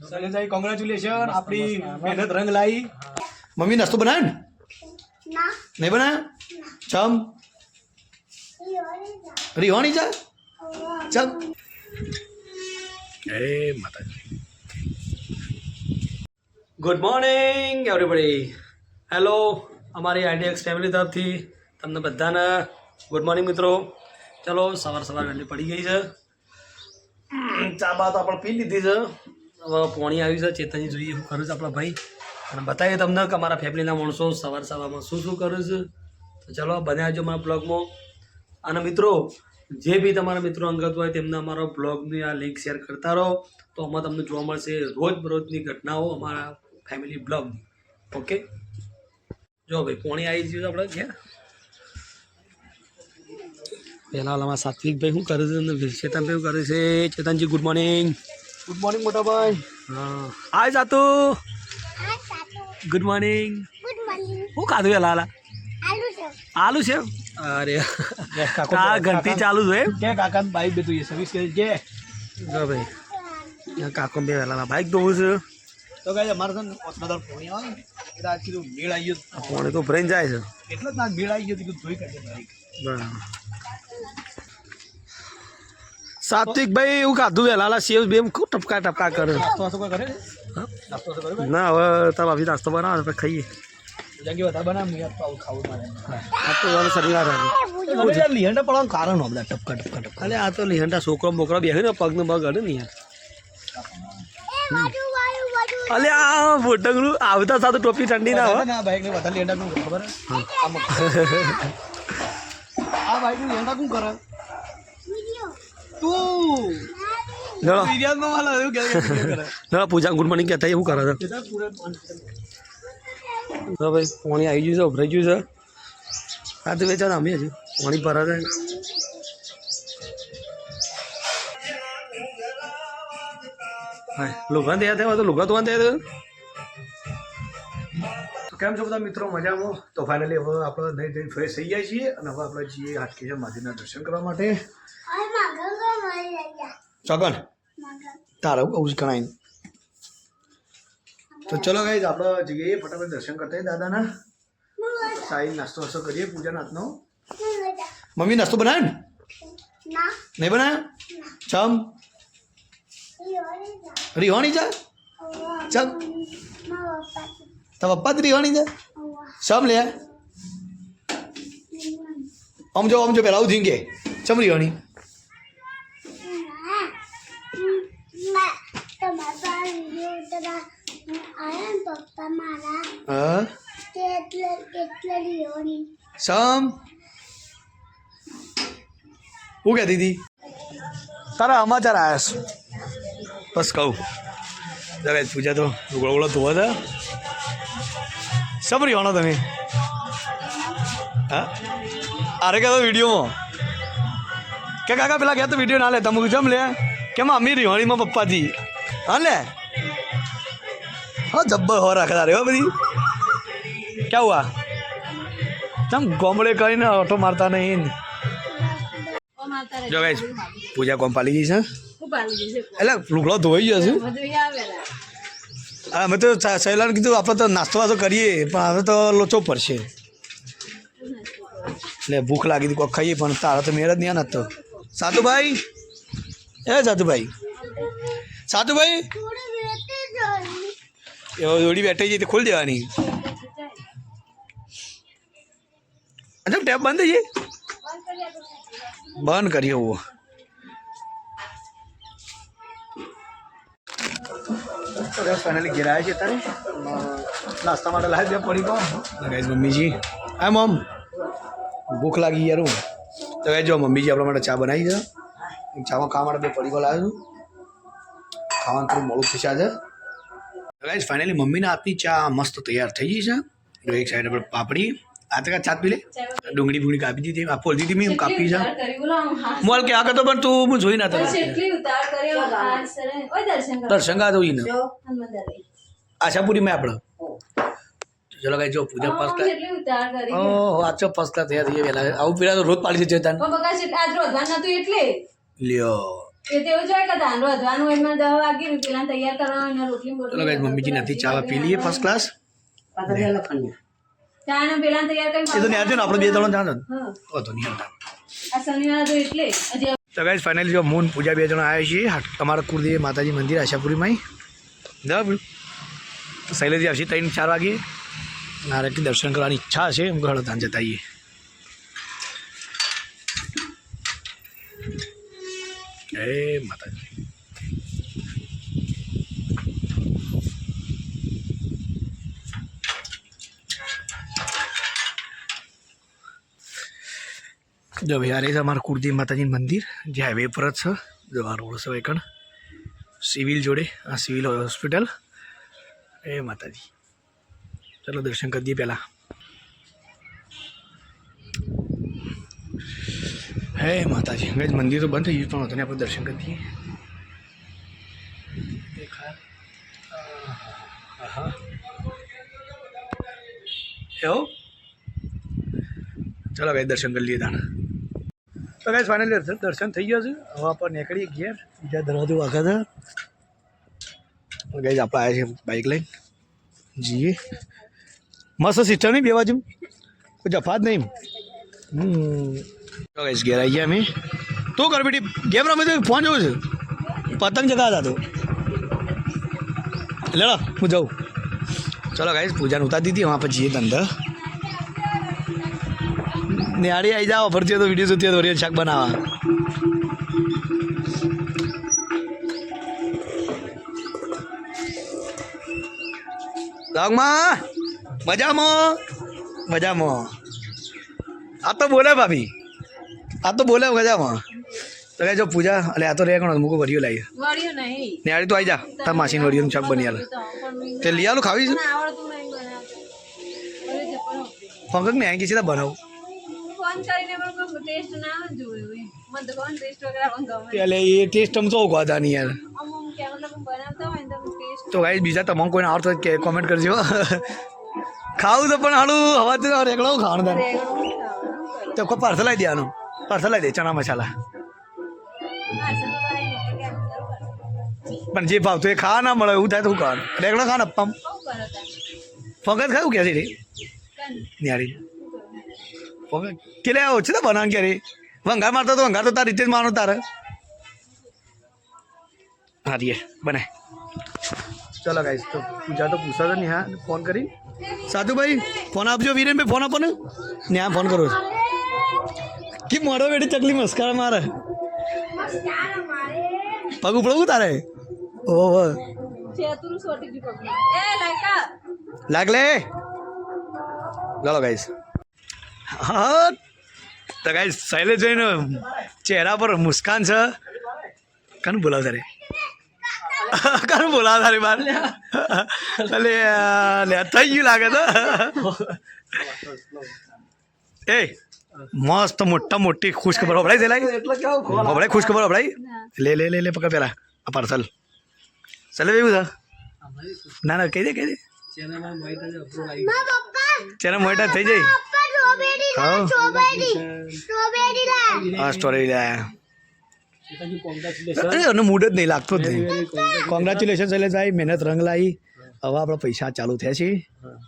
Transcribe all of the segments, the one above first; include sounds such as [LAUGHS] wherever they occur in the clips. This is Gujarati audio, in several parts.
શૈલેષભાઈ કોંગ્રેચ્યુલેશન આપણી મહેનત રંગ લાવી. મમ્મી નાસ્તો બનાવ્યો ને? નહીં બનાવ્યો ચમ? રિહોણી છે ચમ. એ માતાજી. ગુડ મોર્નિંગ એવરીબડી હેલો અમારી આઈડીએક્સ ફેમિલી તરફથી તમને બધાને ગુડ મોર્નિંગ મિત્રો. ચલો સવાર સવાર વહેલી પડી ગઈ છે. ચા બા તો આપણે પી લીધી છે. હવે પોણી આવ્યું છે, ચેતનજી જોઈએ શું કરું છું આપણા ભાઈ. અને બતાવીએ તમને કે અમારા ફેમિલીના માણસો સવાર સવારમાં શું શું કરું છું. તો ચલો બન્યા આવજો મારા બ્લોગમાં અને મિત્રો, જે બી તમારા મિત્રો અંગત હોય તેમને અમારા બ્લોગની આ લિંક શેર કરતા રહો. તો આમાં તમને જોવા મળશે રોજબરોજની ઘટનાઓ અમારા ફેમિલી બ્લોગની ઓકે જો ભાઈ, પોણી આવી ગયું આપણે ક્યાં પહેલા અમારા સાત્વિકભાઈ શું કરે છે ચેતનભાઈ શું કરે છે? ચેતનજી ગુડ મોર્નિંગ ગુડ મોર્નિંગ મોટા ભાઈ. હા. હાય જાતુ આ ગુડ મોર્નિંગ ગુડ મોર્નિંગ શું ખાધું એ લાલા? આલુ છે. આલુ છે? અરે. આ ઘંટી ચાલુ છે? કે કાકા બાઈક બે તું સર્વિસ કરી કે જો ભાઈ. કાકો બે વહેલા બાઈક ધોવું છું. તો કઈ અમારે છે ને ઓતનાદાર ફોન આવે ને એટલે આજ કીધું મેળ આવી ગયો. ફોન તો ભરાઈને જાય છે. એટલે જ ના ભીડ આવી ગયો કીધું ધોઈ કાઢે બાઈક બરાબર. સાત્વિકભાઈ એવું ખાધું લાલા સેવ બેમ ખૂબ ટપકા ટપકા કરે. ના હવે તારા ભાભી નાસ્તો બનાવે પછી ખાઈએ. છોકરો બોકરો બે ને પગનો પગ અડે ને યાર. એ બાજુ બાજુ બાજુ અલે આ બોટંગડું આવતા સાથે ટોપી ઠંડી ના હોય આ બાઈક ને વધારે લીહંડા ખબર આ બાઈકનું કરે વિડિયો તું નળો વિડિયામાં વાલા એવું કે કે video કરે નળો [LAUGHS] પૂજા ગુડ મોર્નિંગ કહેતા એવું કરે છે? તો ભાઈ પાણી આવી ગયું છે ઉભરાઈ ગયું છે. આ તો વેચાણ અમે હજુ પાણી ભરા છે હા લુગા તૈયાર થયા હોય તો લુગા તો તૈયાર કેમ છો બધા મિત્રો? મજામાં? તો ફાઇનલી હવે આપણે નહીં નહીં ફ્રેશ થઈ જાય છીએ અને હવે આપણે જઈએ હાટકી મહાદેવના દર્શન કરવા માટે. માગલ તારે આવું જ ગણાય. તો ચલો ગાઈ આપણે જઈએ ફટાફટ દર્શન કરતા દાદાના. સાઈ નાસ્તો વાસ્તો કરીએ પૂજા નાથનો મમ્મી, નાસ્તો બનાવ્યો ને? નહીં બનાવ્યો ચમ. ઈયોરે જા છે ચમ. મા પપ્પા જ રીહોણી છે ચમ લે. આમ જો આમ જો પહેલાં આવું ધીંગે. ચમ રીહોણી ના તમારા વિડિયો ઉતરા આયા ને પપ્પા મારા હા કેટલે કેટલે લિયોની સમ હું કહેતી હતી? તારા સમાચાર આવ્યા છું. બસ કહું. જરા પૂજા તો ઉગડો ધોવા હતા સમ વાણો તમે? હા? અરે કહેતો વિડીયોમાં. કે કાકા, પેલા કહેતો વીડિયો ના લે તમે જમ લે. કેમ અમી રીવાણીમાં પપ્પાથી હા ને હા જબ્બર હો રાખતા રે હો બધી. ક્યાં હુઆ? તમ ગોમડે કરીને ઓટો મારતા નહીં. જો ગાઈસ પૂજા કોમ પાલી ગઈ છે? એટલે લુગડો ધોઈ ગયો છે. હા, અમે તો સહેલાને કીધું આપણે તો નાસ્તો વાસ્તો કરીએ પણ હવે તો લોચો પડશે. એટલે ભૂખ લાગી હતી કોઈ ખાઈએ પણ તારા તો મેળ જ નહીં નતો સાતુભાઈ એ સાતુભાઈ સાતુભાઈ ભાઈ? વેતે એવો દોડી બેઠી જઈ તો ખોલી દેવાની. અચ્છા, ટેપ બંધ થઈ બંધ કરીએ એવું ફાઇનલી છે અત્યારે નાસ્તા માટે લાવી દે પડી ગાઈઝ મમ્મીજી. હા, મમ. ભૂખ લાગી યાર, હું. તો જો મમ્મીજી આપણા માટે ચા બનાવી દો ચામાં ખાવા માટે બે પડીકો લાવ્યો છું. ખાવાનું થોડું મોડું થશે આજે. ગાઈસ ફાઇનલી મમ્મીના હાથની ચા મસ્ત તૈયાર થઈ ગઈ છે. એક સાઈડ પર પાપડી. આ તો ચાત પી લે. ડુંગળી બુંગળી કાપી દીધી. આ ફોલ દીધી મેં કાપી છે મોલ કે આગળ તો પણ તું હું જોઈ ના તને દર્શન કા જોઈને આશાપુરી મેં આપણે ચલો ગાઈ જો પૂજા ફર્સ્ટ ઓહો આ ચો ફર્સ્ટ ક્લાસ તૈયાર થઈ ગયા. આવું પેલા તો રોજ પાડી છે ચેતન લ્યો. એ તો જોઈએ કે ધાન વધવાનું હોય એમાં દવા વાગી પેલા તૈયાર કરવાનું એને રોટલી બોટલી ગાઈસ મમ્મીજી નથી ચા પી લઈએ ફર્સ્ટ ક્લાસ ચા ને પેલા તૈયાર કરી એ તો ન્યા ને આપણે બે ત્રણ જાણ હા. તો નહીં આવતા આ શનિવાર તો એટલે તો ગાઈસ ફાઇનલી જો મૂન પૂજા બે જણા આવ્યા છીએ તમારા કુળદેવી માતાજી મંદિર આશાપુરીમાં તો શૈલેજી આવશે ત્રણ ચાર વાગે. નારકથી દર્શન કરવાની ઈચ્છા છે એમ ઘણો ત્યાં જતા આવીએ. એ માતાજી. જો ભાઈ, આ રહી છે અમારું કુળદેવી માતાજી મંદિર જે હાઈવે પર જ છે. જો આ રોડ છે એકણ સિવિલ જોડે, આ સિવિલ હોસ્પિટલ. એ માતાજી. ચલો દર્શન કરી દઈએ પહેલાં. હે માતાજી ગઈ મંદિર તો બંધ થઈ ગયું પણ તને આપણે દર્શન કરી દઈએ. એવું? ચલો ભાઈ, દર્શન કરી લઈએ તાણ. તો ગાઈસ ફાઇનલી દર્શન થઈ ગયો છે. હવે આપણે નીકળીએ ઘેર. બીજા દરવાજો વાગા હતા. ગાઈસ આપણે આવ્યા છીએ બાઇક લઈને. જીએ મસ્ત સિસ્ટમ નહીં, બે બાજુ. કોઈ જફાત નહીં. હમ. ગાઈસ ઘેર આવી ગયા અમે. તો કર બેટી ગેમ રમે તો ફોન જોઉં છે? પતંગ હતા તો. લેડો, હું જાઉં. ચલો ગાઈસ પૂજાને ઉતારી દીધી વहाँ પછી ધંધા નિહાળી આવી જાઓ, ફરતી તો વીડિયો જોતી વરિયર શાક બનાવવા. મજામાં? મજામાં. આ તો બોલે ભાભી. આ તો બોલે ગજામાં તો કહે જો પૂજા એટલે આ તો રે ગણો મૂકો વરિયો નહીં. નિહાળી તો આવી જા. તાર માસીને વરિયોનું શાક બની આલે. તો લઈ આલું ખાવી છે? મને આવડતું નહીં બનાવતા. હવે જે પણ ફંકક ને આઈ છે બનાવું એટલે એ ટેસ્ટ આમ તો ગોતા નહીં યાર. તો ગાઈ બીજા તમામ કોઈને આવડતો કે કોમેન્ટ કરજો. ખાવું તો પણ હાડું હવા તો રેકડો ખાવાનું. તો કોઈ પાર્સલ આવી દેવાનું. પાર્સલ આવી દે ચણા મસાલા. પણ જે ભાવતું એ ખાવા ના મળે એવું થાય તો શું ખાવાનું? રેગડો ને અપ્પા ફગત ખાયું કે છે ન્યારી ફગત કે ઓછું તો બનાવ ક્યારે વંગાર મારતો તો વંગાર તો તાર રીતે જ માનો તારે. હા રીએ બને. ચલો ગાઈશ તો પૂજા તો પૂછાતો નહીં હા ફોન કરી. સાધુભાઈ ફોન આપજો વીરેનભાઈ ફોન આપો ને. ને ફોન કરો. કે મોડો બેટી ચકલી મસ્કાર મારે? પગ ઉપડવું તારે? ઓહો લાગલે સોટી ગયું પગમાં. એ લાયકા. લાગ લે ચાલો ગાઈસ હા તો ગાઈસ શૈલેષ જઈને ચહેરા પર મુસ્કાન છે. કનું બોલાવ તારે કનું બોલાવ તારે બાર? એટલે લે થઈ ગયું લાગે તો. એ મસ્ત મોટા મોટી ખુશ ખબર હભળાઈ દે લાગે હભળાઈ ખુશ ખબર લે લે લે લે પકડ પેલા. આ પાર્સલ ચાલે. એવું બધા ના ના કહી દે કહી દે. ચેનલમાં white જ upload આવી મારા પપ્પા ચેના મોટા થઈ જાય હા. સ્ટોરી લે. ગયું કોંગ્રેચ્યુલેશન મૂડ જ નહીં લાગતો જ નહીં. કોંગ્રેચ્યુલેશન એટલે સાહેબ મહેનત રંગ લાવી હવે આપણા પૈસા ચાલુ થયા છે.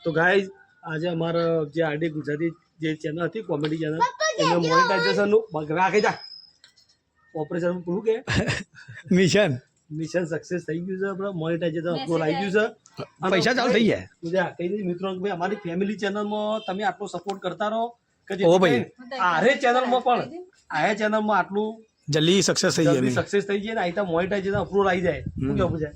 તો ગાય આજે અમારા જે આરડી ગુજરાતી જે ચેનલ હતી કોમેડી ચેનલ એને મોનેટાઇઝેશનનું રાખે જા. ઓપરેશન પૂરું કે? મિશન મિશન સક્સેસ થઈ ગયું છે આપણે મોનેટાઇઝેશન અપ્રોલ આવી ગયું છે. પૈસા ચાલુ થઈ ગયા. પૂજા કહી દીધી મિત્રો ભાઈ અમારી ફેમિલી ચેનલમાં તમે આટલો સપોર્ટ કરતા રહો કે ઓ ભાઈ. આરે ચેનલમાં પણ આરે ચેનલમાં આટલું જલ્દી સક્સેસ થઈ જાય સક્સેસ થઈ જાય ને આઈતા મોનેટાઇઝેશન અપ્રોલ આવી જાય. શું કેવું પૂજા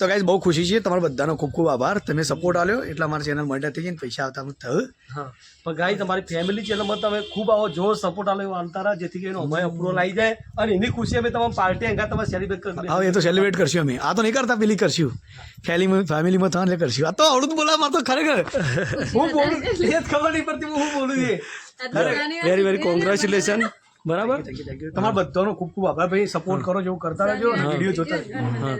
તો ગાઈઝ બહુ ખુશી છે તમારો બધાનો ખૂબ ખૂબ આભાર. તમે સપોર્ટ આલ્યો એટલે અમારી ચેનલ મોટા થઈ ગઈ પૈસા આવતા થયું. હા. પણ ગાઈ તમારી ફેમિલી ચેનલમાં તમે ખૂબ આવો. જોર સપોર્ટ આલ્યો એવો આલતા રહ્યા જેથી કરીને અમારે અપ્રુવલ આવી જાય. અને એની ખુશી અમે તમામ પાર્ટી અંગા તમે સેલિબ્રેટ કરી હા એ તો સેલિબ્રેટ કરશું અમે. આ તો નહીં કરતા પેલી કરશું. ફેમિલીમાં ફેમિલીમાં થવા એટલે કરશું. આ તો આવડું તો બોલા મારે તો ખરેખર. હું બોલું એ જ ખબર નહીં પડતી હું બોલું છું. વેરી વેરી કોંગ્રેચ્યુલેશન બરાબર? તમારા બધાનો ખૂબ ખૂબ આભાર. ભાઈ સપોર્ટ કરો જેવું કરતા રહેજો વીડિયો જોતા રહેજો.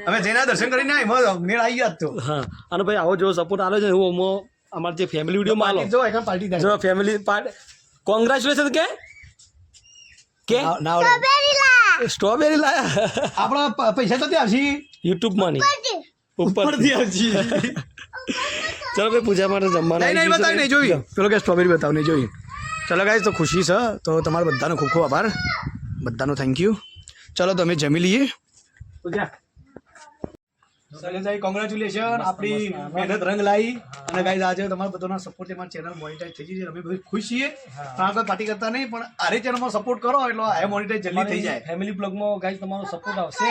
અમે જઈને દર્શન કરીને આવ્યા મેળ આવી ગયા તો. હા. અને ભાઈ આવો જો સપોર્ટ આલો છે હું અમો અમારા જે ફેમિલી વિડીયોમાં આલો. જો એકદમ પાર્ટી થાય. જો ફેમિલી પાર્ટ કોંગ્રેચ્યુલેશન કે? કે? ના સ્ટ્રોબેરી લા સ્ટ્રોબેરી લાયા. આપણા પૈસા તો ત્યાં આવશે. યુટ્યુબમાં નહીં ઉપરથી. આવજી ચલો ભાઈ પૂજા માટે જમવાનું નહીં નહીં આવી બતાવી નહીં છે. જોઈ પેલો કે સ્ટ્રોબેરી બતાવ નહીં જોઈ. ચલો ગાઈઝ તો ખુશી છે. તો તમારો બધાનો ખૂબ ખૂબ આભાર. બધાનો થેન્ક યુ ચલો તો અમે જમી લઈએ. શૈલેષભાઈ કોંગ્રેચ્યુલેશન આપણી મહેનત રંગ લાવી. અને ગાઈઝ આજે તમારા બધાના સપોર્ટ અમારી ચેનલ મોનિટાઈઝ થઈ ગઈ છે. અમે બધી ખુશ છીએ. પણ કોઈ પાર્ટી કરતા નહીં પણ આરે ચેનલમાં સપોર્ટ કરો એટલે આ મોનિટાઈઝ જલ્દી થઈ જાય. ફેમિલી બ્લોગમાં ગાઈઝ તમારો સપોર્ટ આવશે.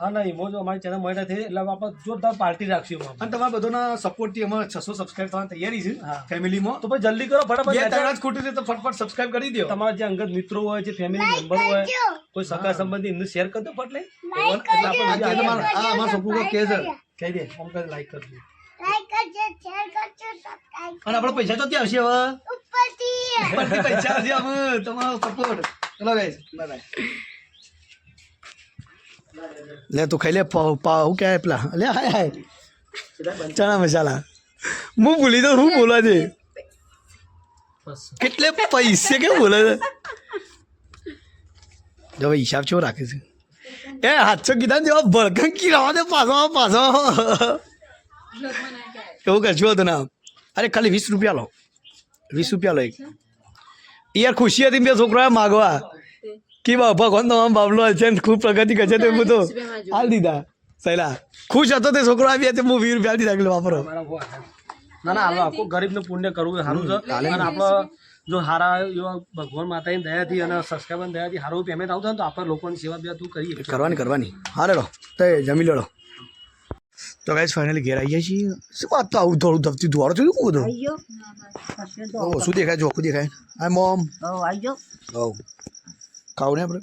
હા નહીં મોજો અમારી ચેનલ મળ્યા થઈ એટલે આપણે જોરદાર પાર્ટી રાખશું એમાં. અને તમારા બધાના સપોર્ટથી અમે છસો સબસ્ક્રાઈબ થવાની તૈયારી છે. ફેમિલીમાં તો ભાઈ જલ્દી કરો બે ફટાફટ ત્રણ જ ખોટું છે તો ફટફટ સબસ્ક્રાઈબ કરી દો. તમારા જે અંગત મિત્રો હોય જે ફેમિલી મેમ્બર હોય કોઈ સગા સંબંધી એમને શેર કરી દો ફટલે એટલે આપણે આ અમારા છોકરું કહે છે? કહી દે આમ કરી લાઈક કરજો. લાઈક કરજો શેર કરજો સબસ્ક્રાઇબ અને આપણો પૈસા તો ત્યાં આવશે હવે? ઉપરથી. ઉપરથી પૈસા આવશે અમે તમારો સપોર્ટ ચલો ગાઈસ બાય બાય લે તું ખાઈ લે પાવ પાવ હું ક્યાં પેલા? લે હાય હાય. ચણા મસાલા. હું ભૂલી તો હું બોલા છે કેટલે પૈસે કેમ બોલે છે? જો હિસાબ ચો રાખે છે? એ હાથસો કીધા ને જેવા ભડકન કી રવા દે પાછો પાછો. એવું કશું હતું ના અરે ખાલી વીસ રૂપિયા લો. વીસ રૂપિયા લો એક. યાર ખુશી હતી બે છોકરા માગવા. કે બા ભગવાન તમામ બાબલો છે ને? ખૂબ પ્રગતિ કરશે તે હું તો હાલ દીધા. સહેલા. ખુશ હતો તે છોકરો આવી તે હું વીસ રૂપિયા દીધા કે વાપરો. હાથે. ના ના હાલો આખું ગરીબનું પુણ્ય કરવું સારું છે. અને આપણે જો હારા એવા ભગવાન માતાની દયાથી અને સબસ્ક્રાઈબર દયાથી સારું પેમેન્ટ આવતું તો આપણે લોકોની સેવા બે તું કરીએ. કરવાની કરવાની. હા લડો તો જમી લેડો તો ગાઈસ ફાઇનલી ઘેર આવી જાય છીએ. શું વાત તો આવું થોડું ધપતી ધોવાડો થયું શું બધું? ઓ શું દેખાય? ચોખ્ખું દેખાય. હાય મોમ હવ ખાવું ને આપણે?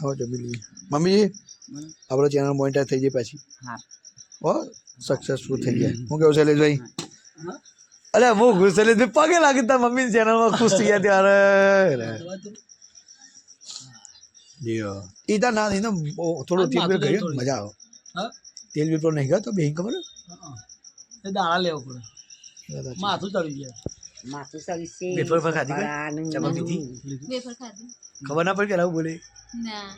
હવે જમી લઈએ. મમ્મી આપણો ચેનલ મોનિટાઈઝ થઈ જાય પાછી. હો. સક્સેસફુલ થઈ જાય હું કેવું શૈલેષભાઈ અરે હું ખુશ શૈલેષભાઈ પગે લાગી તાર મમ્મી ચેનલમાં ખુશ થઈ ગયા ત્યારે. ઈ તાર ના થઈને થોડું તેલ બેલ કર્યું. મજા આવે. તેલ બેલ પર નહીં ગયો તો બેન ખબર એ દાણા લેવો પડે. માથું વેફર પર ખાધી વેફર ખાધી. ખબર ના પડી કે બોલે? ના.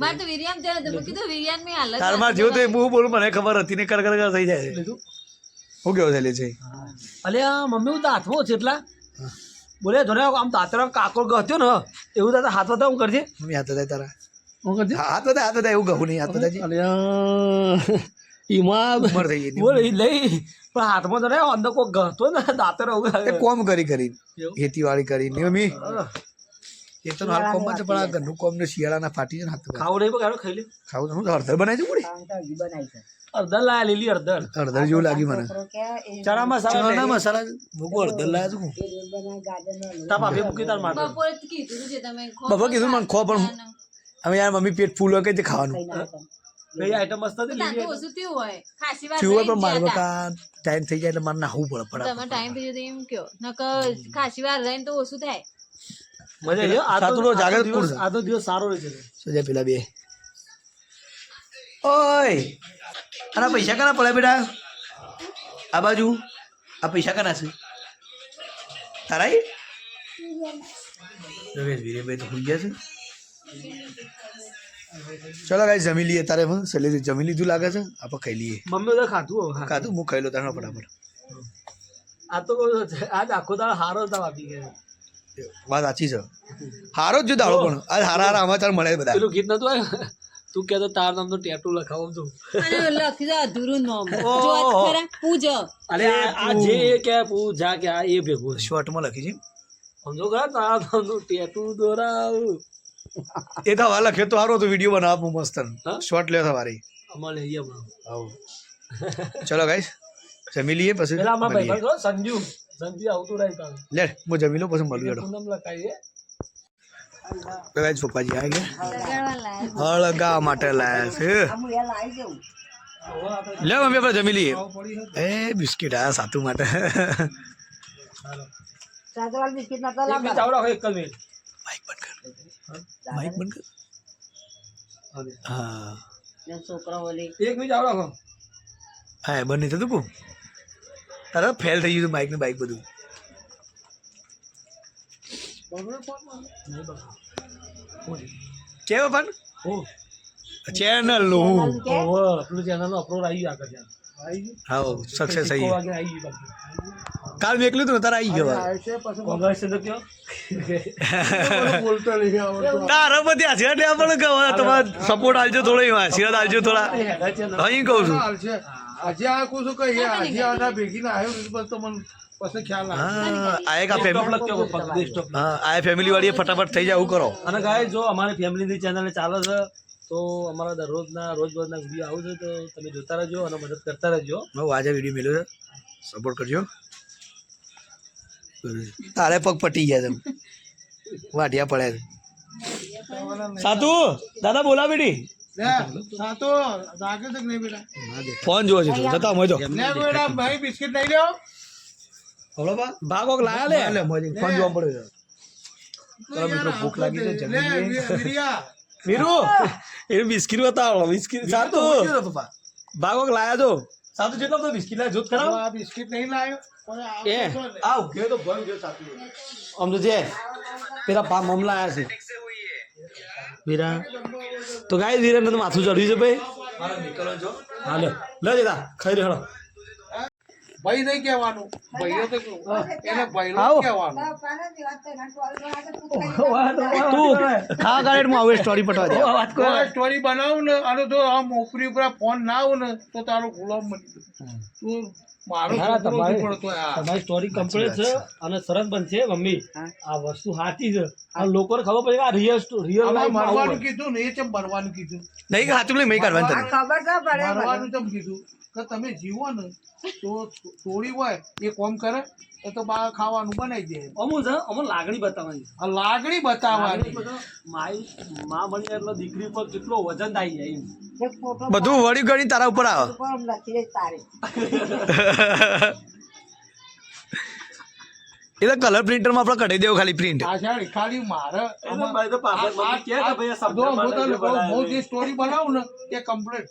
મારે તો વિરિયામ જરા કીધું વિરિયાન મેં હાલત તારમાં જેવું તો હું બોલું મને ખબર હતી ને કર કર કર થઈ જાય હું કેવું થયેલી છે? અલે મમ્મી હું તો હાથમાં છે એટલા. બોલે જોને આમ દાતરા કાકો ગત્યો ને એવું તો હાથ હતા હું કરજે. મમ્મી હાથ થાય તારા. હું કરજે? હાથ થાય હાથ થાય એવું કહું નહીં હાથ થાય અલે ઈમાં ઉંમર થઈ ગઈ બોલ લઈ પણ હાથમાં તો ને અંદર કોઈ ગતો ને દાતર એ કોમ કરી કરી. ખેતીવાડી કરી ને મમ્મી? એ તો હાલ કોમ છે પણ આ ઘરનું કોમ ને શિયાળાના ફાટી છે ને હાથ ખાવું નહીં પણ ખાઈ લે ખાવું તો હું હળદર બનાવી છું પૂરી અડધર લાયા લીલી અડધર અડધર જેવું લાગ્યું મને. ચણા મસાલા ચણા મસાલા મૂકું હળદર લાયા છું તા ભાભી મૂકી તાર માટે. બપોરે કીધું છે તમે ખો કીધું મને ખો પણ હવે યાર મમ્મી પેટ ફૂલ હોય કઈ રીતે ખાવાનું? કઈ આઈટમ મસ્ત હતી લીલી ઓછું થયું હોય. ખાસી વાર થયું પણ મારે ગયા ટાઈમ થઈ જાય એટલે મારે નાહવું પડે તમે ટાઈમ પીજો તો એમ કયો નકર ખાસી વાર રહીને તો ઓછું થાય. મજા આવી આ તો જાગૃત આ દિવસ આ તો દિવસ સારો રહે છે. સજા પેલા બે. ઓય! આના પૈસા કાના પડે બેટા? આ બાજુ આ પૈસા કાના છે? તારા વીરેભાઈ તો ભૂલ ગયા છે. ચલો ગાઈ જમી લઈએ તારે પણ. સલે જમી લીધું લાગે છે આપણે ખાઈ લઈએ. મમ્મી તો ખાધું હા. ખાધું? હું ખાઈ લો તારા ફટાફટ. આ તો કહું આજ આખો દાડો હારો તાપ આપી ગયા વાત સાચી છે. હારો જ જો દાડો પણ. આજ હારા હારા સમાચાર મળે બધા. પેલું ગીત નતું આવ્યું? તું કહેતો તાર નામ તો ટેટુ લખાવું છું. અને લખી દો અધૂરું નામ. [LAUGHS] જો ખરા પૂજો. અરે આ જે કે પૂજા કે આ એ ભેગું શોર્ટમાં લખી છે. સમજો ખરા તારા નામનું ટેટુ દોરાવું. એ તો હવા લખ્યો તો સારો તો વીડિયો બનાવું મસ્ત. શોર્ટ લે તમારી અમારે લઈએ હમણાં. ચલો ગાઈસ જમી લઈએ પછી. પેલા અમારા ભાઈ સંજુ. સંજુ આવતું રહી લે હું જમી લઉં પછી મળું એડો પૂનમ લખાઈએ. તો ગાઈસ પપ્પાજી આવી ગયા લગાડવા લાયક હળગા માટે લાયા છે લે મમ્મી આપણે જમી લઈએ એ બિસ્કિટ આયા સાતુ માટે એક બી ચાવડા હોય એક જ મિનિટ માઇક બંધ કર માઇક બંધ કર હા એક બી ચાવડા ખો હા બંધ નહીં થતું કું તારે ફેલ થઈ ગયું બાઇક ને બાઇક બધું કેવો પણ ચેનલનું. ઓહો, ચેનલ નો અપલોડ આવી ગયું આગળ. હા સક્સેસ થઈ. કાલ મેં એકલું હતું તારે આવી ગયો કોંગ્રેસ છે તો કયો. [LAUGHS] તારા બધી આશીર્વાદ લેવા પણ કહો તમારે સપોર્ટ આલજો થોડો એમાં આશીર્વાદ આલજો થોડા. અહીં કહું છું. આજે આ કહું છું કે આજે આના ભેગી ના આવ્યો બસ તો મને પછી ખ્યાલ હા ફેમિલી. હા ફેમિલી વાળી ફટાફટ થઈ જાય એવું કરો. અને ગાય જો અમારી ફેમિલીની ચેનલ ચાલે છે તો અમારા દરરોજના રોજ રોજના વીડિયો આવું છે તો તમે જોતા રહેજો અને મદદ કરતા રહેજો. હું આજે વીડિયો મેળ્યો છે. સપોર્ટ કરજો. તારે પગ પટી ગયા છે. વાઢિયા પડ્યા છે. સાતુ દાદા બોલા બેટા. ફોન જોવો છે જતા મજો બેટા ભાઈ બિસ્કિટ લઈ લ્યો. ભાગો લાયા લે? ફોન જોવા પડ્યો ચલો મિત્રો ભૂખ લાગી છે લે વીરિયા મીરુ? [LAUGHS] એ બિસ્કિટ બતાવો બિસ્કિટ સાતુ ભાગો લાયા જો સાતો જેટલો તો બિસ્કિટ લાયા જોત કરાવ. આ બિસ્કિટ નહીં લાયો એ. લે. આવ ગયો તો ભણ ગયો સાતુ આમ તો છે પેલા પા મમલા આયા છે. વીરા તો ગાય વીરા તો માથું ચડ્યું છે ભાઈ. હાલો લે. લે દેતા ખાઈ રે હળો ભાઈ નહીં કહેવાનું. ભાઈઓ તો એને ભાઈલો કહેવાનું. તું ખાવા કાઢે હું આવું સ્ટોરી પટવા દે. વાત કરો. સ્ટોરી બનાવું ને અને તો આ ઉપરી ઉપર ફોન ના આવું ને તો તારો ગુલામ બની. તું તમારે- સ્ટોરી કમ્પ્લીટ છે અને સરસ બનશે મમ્મી. આ વસ્તુ સાચી છે. આ લોકોને ખબર પડે આ રિયલ રિયલ મરવાનું કીધું ને એ ચમ મરવાનું કીધું? નહીં હાથું નહીં મેં કાઢવાનું તને મરવાનું ચમ કીધું? કે તમે જીવો ને તો થોડી હોય એ કોમ કરે એ તો બહાર ખાવાનું બનાવી દે. અમુક છે અમુક લાગણી બતાવવાની. આ લાગણી બતાવવાની. માઈ મા બની એટલે દીકરી પર કેટલો વજન થાય જાય બધું વળી ગણી તારા ઉપર આવે. [LAUGHS] [LAUGHS] એ તો કલર પ્રિન્ટરમાં આપણે કઢાઈ દેવું ખાલી પ્રિન્ટ આ ખાલી મારે ભાઈ તો પાપડ કે ભાઈ આ શબ્દ હું. જે સ્ટોરી બનાવું ને એ કમ્પ્લીટ